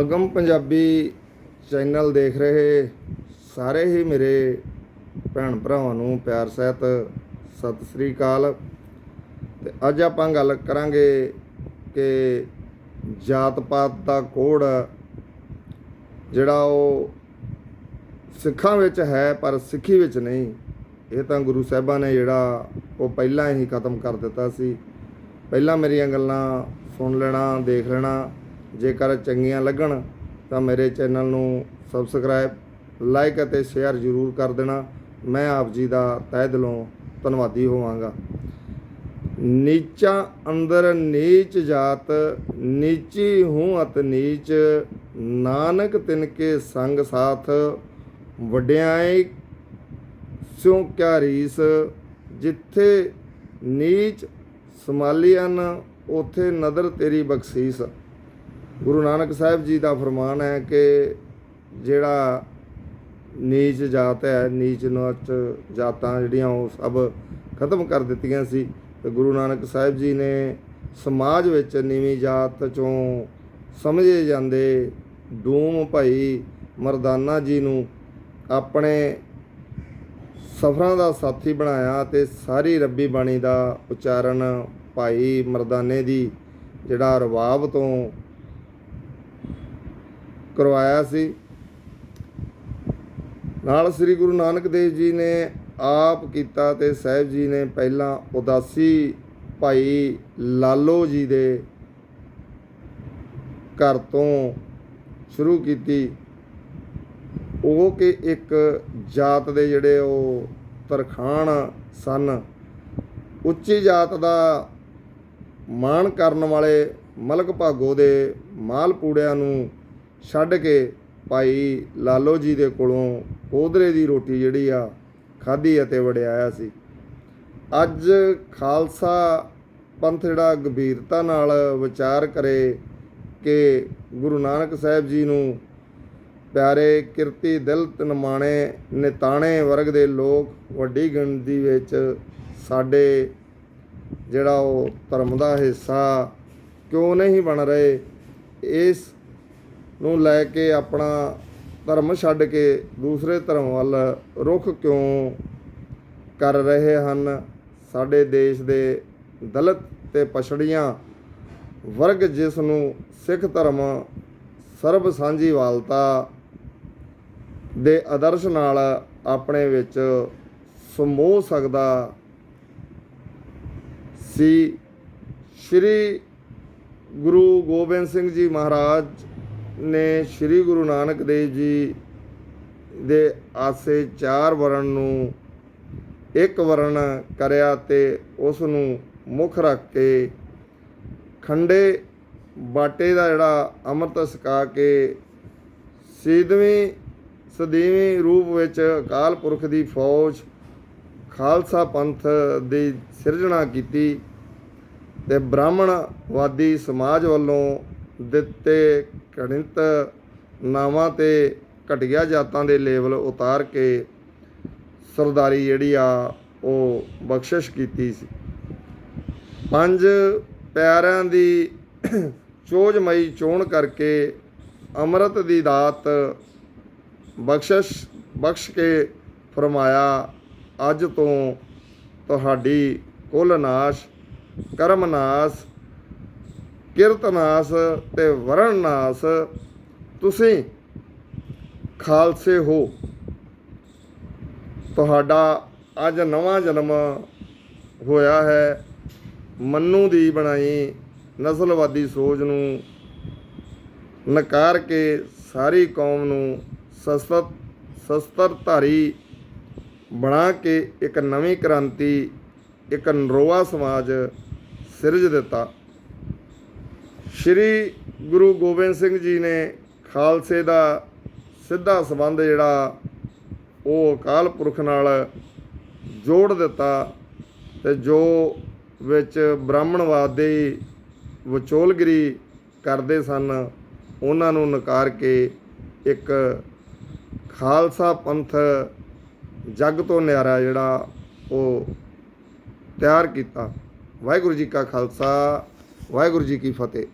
ਅਗਮ Punjabi channel ਦੇਖ ਰਹੇ ਸਾਰੇ ਹੀ ਮੇਰੇ ਭੈਣ ਭਰਾਵਾਂ ਨੂੰ ਪਿਆਰ, ਸਹਿਤ ਸਤਿ ਸ੍ਰੀ ਅਕਾਲ। ਤੇ ਅੱਜ ਆਪਾਂ ਗੱਲ ਕਰਾਂਗੇ ਕਿ ਜਾਤ ਪਾਤ ਦਾ ਕੋੜ ਜਿਹੜਾ ਉਹ ਸਿੱਖਾਂ ਵਿੱਚ ਹੈ ਪਰ ਸਿੱਖੀ ਵਿੱਚ ਨਹੀਂ। ਇਹ ਤਾਂ ਗੁਰੂ ਸਾਹਿਬਾਂ ਨੇ ਜਿਹੜਾ ਉਹ ਪਹਿਲਾਂ ਹੀ ਖਤਮ ਕਰ ਦਿੱਤਾ ਸੀ। ਪਹਿਲਾਂ ਮੇਰੀਆਂ ਗੱਲਾਂ ਸੁਣ ਲੈਣਾ, ਦੇਖ ਲੈਣਾ। ਜੇਕਰ ਚੰਗੀਆਂ ਲੱਗਣ, ਤਾਂ ਮੇਰੇ ਚੈਨਲ ਨੂੰ ਸਬਸਕ੍ਰਾਈਬ ਲਾਈਕ ਅਤੇ ਸ਼ੇਅਰ ਜ਼ਰੂਰ ਕਰ ਦੇਣਾ। ਮੈਂ ਆਪ ਜੀ ਦਾ ਤਹਿ ਦਿਲੋਂ ਧੰਨਵਾਦੀ ਹੋਵਾਂਗਾ। ਨੀਚਾ ਅੰਦਰ ਨੀਚ ਜਾਤ, ਨੀਚੀ ਹੂੰ ਅਤ ਨੀਚ, ਨਾਨਕ ਤਿਨਕੇ ਸੰਗ ਸਾਥ, ਵਡਿਆਈ ਸਿਉ ਕਿਆ ਰੀਸ, ਜਿੱਥੇ ਨੀਚ ਸਮਾਲੀਅਨ ਉਥੇ ਨਦਰ ਤੇਰੀ ਬਖਸ਼ੀਸ। ਗੁਰੂ ਨਾਨਕ ਸਾਹਿਬ ਜੀ ਦਾ ਫਰਮਾਨ ਹੈ ਕਿ ਜਿਹੜਾ ਨੀਚ ਜਾਤ ਹੈ ਨੀਚ ਨਾਚ ਜਾਤਾਂ ਜਿਹੜੀਆਂ ਉਹ ਸਭ ਖਤਮ ਕਰ ਦਿੱਤੀਆਂ ਸੀ। ਤੇ ਗੁਰੂ ਨਾਨਕ ਸਾਹਿਬ ਜੀ ਨੇ ਸਮਾਜ ਵਿੱਚ ਨੀਵੀਂ ਜਾਤ ਚੋਂ ਸਮਝੇ ਜਾਂਦੇ ਡੂਮ ਭਾਈ ਮਰਦਾਨਾ ਜੀ ਨੂੰ ਆਪਣੇ ਸਫਰਾਂ ਦਾ ਸਾਥੀ ਬਣਾਇਆ ਤੇ ਸਾਰੀ ਰੱਬੀ ਬਾਣੀ ਦਾ ਉਚਾਰਨ ਭਾਈ ਮਰਦਾਨੇ ਦੀ ਜਿਹੜਾ ਰਵਾਬ ਤੋਂ ਕਰਵਾਇਆ ਸੀ। ਨਾਲ ਸ੍ਰੀ ਗੁਰੂ ਨਾਨਕ ਦੇਵ ਜੀ ਨੇ ਆਪ ਕੀਤਾ ਤੇ ਸਾਹਿਬ ਜੀ ਨੇ ਪਹਿਲਾਂ ਉਦਾਸੀ ਭਾਈ ਲਾਲੋ ਜੀ ਦੇ ਘਰ ਤੋਂ ਸ਼ੁਰੂ ਕੀਤੀ। ਉਹ ਕਿ ਇੱਕ ਜਾਤ ਦੇ ਜਿਹੜੇ ਉਹ ਤਰਖਾਣ ਸਨ, ਉੱਚੀ ਜਾਤ ਦਾ ਮਾਣ ਕਰਨ ਵਾਲੇ ਮਲਕ ਭਾਗੋ ਦੇ ਮਾਲਪੂੜਿਆਂ ਨੂੰ ਛੱਡ ਕੇ ਭਾਈ ਲਾਲੋ ਜੀ ਦੇ ਕੋਲੋਂ ਕੋਧਰੇ ਦੀ ਰੋਟੀ ਜਿਹੜੀ ਆ ਖਾਧੀ ਅਤੇ ਵੜਿਆਇਆ ਸੀ। ਅੱਜ ਖਾਲਸਾ ਪੰਥ ਜਿਹੜਾ ਗੰਭੀਰਤਾ ਨਾਲ ਵਿਚਾਰ ਕਰੇ ਕਿ ਗੁਰੂ ਨਾਨਕ ਸਾਹਿਬ ਜੀ ਨੂੰ ਪਿਆਰੇ ਕਿਰਤੀ ਦਿਲ ਤਨਮਾਣੇ, ਨਿਤਾਣੇ ਵਰਗ ਦੇ ਲੋਕ ਵੱਡੀ ਗਿਣਤੀ ਵਿੱਚ ਸਾਡੇ ਜਿਹੜਾ ਉਹ ਧਰਮ ਦਾ ਹਿੱਸਾ ਕਿਉਂ ਨਹੀਂ ਬਣ ਰਹੇ, ਇਸ ਨੂੰ ਲੈ ਕੇ ਆਪਣਾ ਧਰਮ ਛੱਡ ਕੇ ਦੂਸਰੇ ਧਰਮ ਵੱਲ ਰੁਖ ਕਿਉਂ ਕਰ ਰਹੇ ਹਨ? ਸਾਡੇ ਦੇਸ਼ ਦੇ ਦਲਿਤ ਤੇ ਪਛੜੀਆਂ ਵਰਗ ਜਿਸ ਨੂੰ ਸਿੱਖ ਧਰਮ ਸਰਬ ਸਾਂਝੀਵਾਲਤਾ ਦੇ ਆਦਰਸ਼ ਨਾਲ ਆਪਣੇ ਵਿੱਚ ਸਮੋਹ ਸਕਦਾ ਸੀ, ਸ਼੍ਰੀ ਗੁਰੂ ਗੋਬਿੰਦ ਸਿੰਘ ਜੀ ਮਹਾਰਾਜ ਨੇ ਸ਼੍ਰੀ ਗੁਰੂ ਨਾਨਕ ਦੇਵ ਜੀ ਦੇ ਆਸੇ ਚਾਰ ਵਰਣ ਨੂੰ ਇੱਕ ਵਰਣ ਕਰਿਆ ਤੇ ਉਸ ਨੂੰ ਮੁੱਖ ਰੱਖ ਕੇ ਖੰਡੇ ਬਾਟੇ ਦਾ ਜਿਹੜਾ ਅੰਮ੍ਰਿਤ ਸਕਾ ਕੇ ਸੀਦਵੀਂ ਸਦੀਵੀਂ ਰੂਪ ਵਿੱਚ ਅਕਾਲ ਪੁਰਖ ਦੀ ਫੌਜ, ਖਾਲਸਾ ਪੰਥ ਦੀ ਸਿਰਜਣਾ ਕੀਤੀ ਤੇ ਬ੍ਰਾਹਮਣਵਾਦੀ ਸਮਾਜ ਵੱਲੋਂ ਦਿੱਤੇ ਗਣਿਤ ਨਾਵਾਂ ਤੇ ਘਟੀਆ ਜਾਤਾਂ ਦੇ ਲੇਬਲ ਉਤਾਰ ਕੇ ਸਰਦਾਰੀ ਜਿਹੜੀ ਆ, ਉਹ ਬਖਸ਼ਿਸ਼ ਕੀਤੀ ਸੀ। ਪੰਜ ਪਿਆਰਿਆਂ ਦੀ ਚੋਜਮਈ ਚੋਣ ਕਰਕੇ ਅੰਮ੍ਰਿਤ ਦੀ ਦਾਤ ਬਖਸ਼ਿਸ਼, ਬਖਸ਼ ਕੇ ਫਰਮਾਇਆ, ਅੱਜ ਤੋਂ ਤੁਹਾਡੀ ਕੁੱਲ ਨਾਸ਼, ਕਰਮ ਨਾਸ਼ ਕਿਰਤਨਾਸ ਤੇ ਵਰਣ ਤੁਸੀਂ ਖਾਲਸੇ ਹੋ। ਤੁਹਾਡਾ ਅੱਜ ਨਵਾਂ ਜਨਮ ਹੋਇਆ ਹੈ। ਮੰਨੂ ਦੀ ਬਣਾਈ ਨਸਲਵਾਦੀ ਸੋਚ ਨੂੰ ਨਕਾਰ ਕੇ ਸਾਰੀ ਕੌਮ ਨੂੰ ਸਸਤ ਸ਼ਸਤਰਧਾਰੀ ਬਣਾ ਕੇ ਇੱਕ ਨਵੀਂ ਕ੍ਰਾਂਤੀ, ਇੱਕ ਨਰੋਆ ਸਮਾਜ ਸਿਰਜ ਦਿੱਤਾ। ਸ਼੍ਰੀ ਗੁਰੂ ਗੋਬਿੰਦ ਸਿੰਘ ਜੀ ਨੇ ਖਾਲਸੇ ਦਾ ਸਿੱਧਾ ਸੰਬੰਧ ਜਿਹੜਾ ਉਹ ਅਕਾਲ ਪੁਰਖ ਨਾਲ ਜੋੜ ਦਿੱਤਾ ਤੇ ਜੋ ਵਿੱਚ ਬ੍ਰਾਹਮਣਵਾਦ ਦੀ ਵਿਚੋਲਗਿਰੀ ਕਰਦੇ ਸਨ, ਉਹਨਾਂ ਨੂੰ ਨਕਾਰ ਕੇ ਇੱਕ ਖਾਲਸਾ ਪੰਥ ਜੱਗ ਤੋਂ ਨਿਆਰਾ ਜਿਹੜਾ ਉਹ ਤਿਆਰ ਕੀਤਾ। ਵਾਹਿਗੁਰੂ ਜੀ ਕਾ ਖਾਲਸਾ, ਵਾਹਿਗੁਰੂ ਜੀ ਕੀ ਫਤਿਹ।